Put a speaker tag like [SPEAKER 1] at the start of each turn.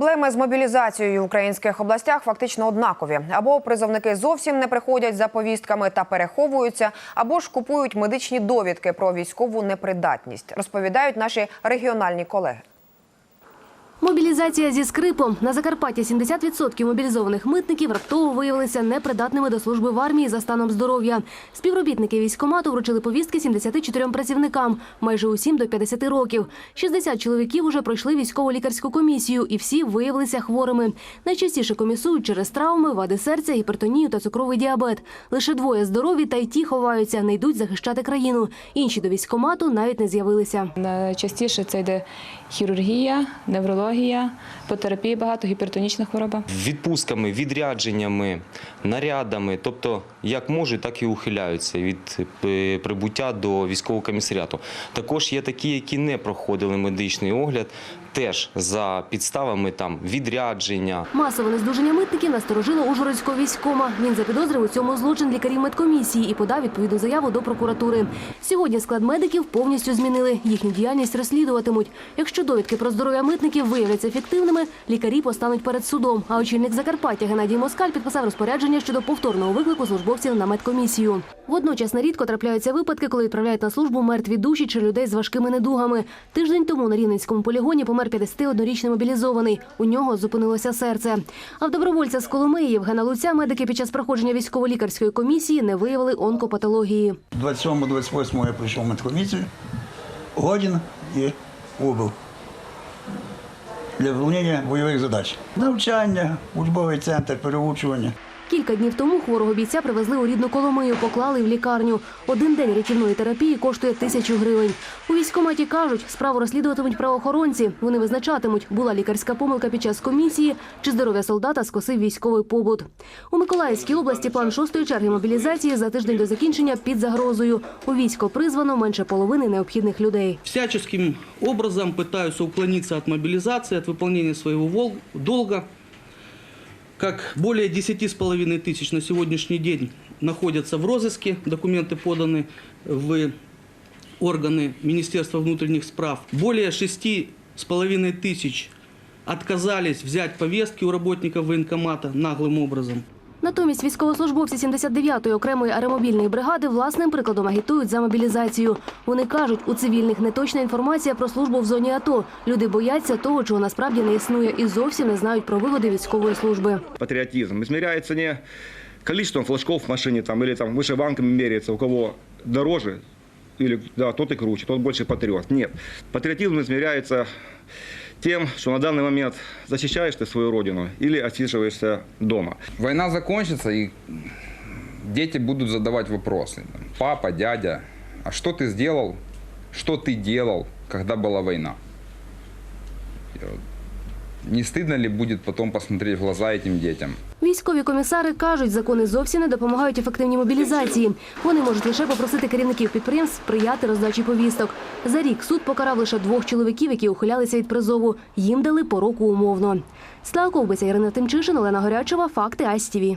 [SPEAKER 1] Проблеми з мобілізацією в українських областях фактично однакові. Або призовники зовсім не приходять за повістками та переховуються, або ж купують медичні довідки про військову непридатність, розповідають наші регіональні колеги.
[SPEAKER 2] Мобілізація зі скрипом. На Закарпатті 70% мобілізованих митників раптово виявилися непридатними до служби в армії за станом здоров'я. Співробітники військкомату вручили повістки 74 працівникам, майже усім до 50 років. 60 чоловіків уже пройшли військово-лікарську комісію, і всі виявилися хворими. Найчастіше комісують через травми, вади серця, гіпертонію та цукровий діабет. Лише двоє здорові та й ті ховаються, не йдуть захищати країну. Інші до військкомату навіть не з'явилися.
[SPEAKER 3] Найчастіше це йде хірургія, неврологія, по терапії багато, гіпертонічна хвороба.
[SPEAKER 4] відпустками, відрядженнями, нарядами, тобто як можуть, так і ухиляються від е, прибуття до військового комісаріату. Також є такі, які не проходили медичний огляд, теж за підставами там відрядження.
[SPEAKER 2] Масове нездужання митників насторожило Ужгородського військома. Він запідозрив у цьому злочин лікарів медкомісії і подав відповідну заяву до прокуратури. Сьогодні склад медиків повністю змінили. Їхню діяльність розслідуватимуть. Якщо довідки про здоров'я митників виявляться фіктивними, лікарі постануть перед судом. А очільник Закарпаття Геннадій Москаль підписав розпорядження щодо повторного виклику службовців на медкомісію. Водночас нерідко трапляються випадки, коли відправляють на службу мертві душі чи людей з важкими недугами. Тиждень тому на Рівненському полігоні помер 51-річний мобілізований. У нього зупинилося серце. А в добровольця з Коломиї Євгена Луця медики під час проходження військово-лікарської комісії не виявили онкопатології.
[SPEAKER 5] 27-28 я прийшов в медкомісію, годин і убив для виконання бойових задач. Навчання, учбовий центр, переучування.
[SPEAKER 2] Кілька днів тому хворого бійця привезли у рідну Коломию, поклали в лікарню. Один день рятівної терапії коштує тисячу гривень. У військкоматі кажуть, справу розслідуватимуть правоохоронці. Вони визначатимуть, була лікарська помилка під час комісії чи здоров'я солдата скосив військовий побут. У Миколаївській області план шостої черги мобілізації за тиждень до закінчення під загрозою. У військо призвано менше половини необхідних людей.
[SPEAKER 6] всяческим образом пытаются уклониться от мобилизации, от выполнения своего вол- долга Как более 10,5 тысяч на сегодняшний день находятся в розыске, документы поданы в органы Министерства внутренних справ. Более 6,5 тысяч отказались взять повестки у работников военкомата наглым образом.
[SPEAKER 2] Натомість військовослужбовці 79-ї окремої аеромобільної бригади власним прикладом агітують за мобілізацію. Вони кажуть, у цивільних неточна інформація про службу в зоні АТО. Люди бояться того, чого насправді не існує, і зовсім не знають про вигоди військової служби.
[SPEAKER 7] патриотизм измеряется не количеством флажков в машине там, или там вышиванками меряется, у кого дороже, или да, тот и круче, тот больше патриот. Нет. Патриотизм измеряется тем, что на данный момент защищаешь ты свою родину или отсиживаешься дома.
[SPEAKER 8] Война закончится, и дети будут задавать вопросы. Папа, дядя, а что ты сделал, что ты делал, когда была война? Не стыдно ли будет потом посмотреть в глаза этим детям?
[SPEAKER 2] Військові комісари кажуть, закони зовсім не допомагають ефективній мобілізації. Вони можуть лише попросити керівників підприємств сприяти роздачі повісток. За рік суд покарав лише двох чоловіків, які ухилялися від призову. Їм дали по року умовно. Слава Ковбиця, Ірина Тимчишин, Олена Горячова, Факти АСТВ.